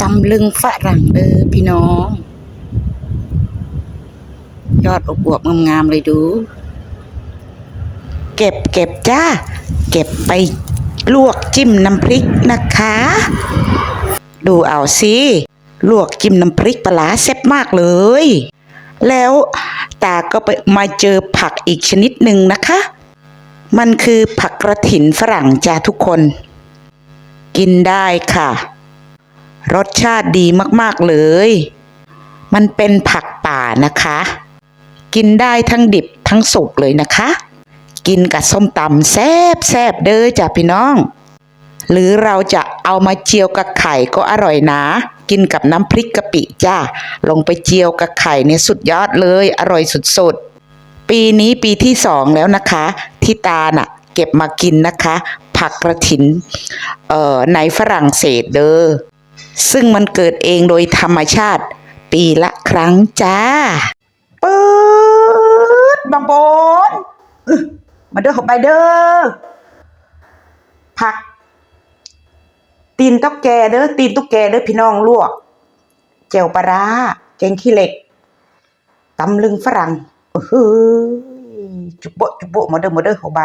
ตำลึงฝรั่งเด้อพี่น้อง ยอดอวบๆงามๆเลยดู เก็บเก็บจ้า เก็บไปลวกจิ้มน้ำพริกนะคะ ดูเอาสิลวกจิ้มน้ำพริกปลาแซ่บมากเลย แล้วตาก็ไปมาเจอผักอีกชนิดหนึ่งนะคะ มันคือผักกระถินฝรั่งจ้าทุกคน กินได้ค่ะ รสชาติดีมากๆเลย มันเป็นผักป่านะคะ กินได้ทั้งดิบทั้งสุกเลยนะคะ กินกับส้มตำแซ่บแซบเด้อจ้ะพี่น้อง หรือเราจะเอามาเจียวกับไข่ก็อร่อยนะ กินกับน้ำพริกกะปิจ้าลงไปเจียวกับไข่เนี่ยสุดยอดเลย อร่อยสุดๆ ปีนี้ปีที่สองแล้วนะคะ ที่ตาน่ะ เก็บมากินนะคะ ผักกระถิน เอ่อในฝรั่งเศสเด้อ ซึ่งมันเกิดเองโดยธรรมชาติ ปีละครั้งจ้าปื๊ดบางบนมาเด้อข้าไปเด้อผัก ตีนตุ๊กแกเด้อตีนตุ๊กแกเด้อพี่น้องลวกเจวปลาร้าแกงขี้เหล็กตำลึงฝรั่งเฮ้ยจุบโบจุบโบมาเด้อมาเด้อเข้าไป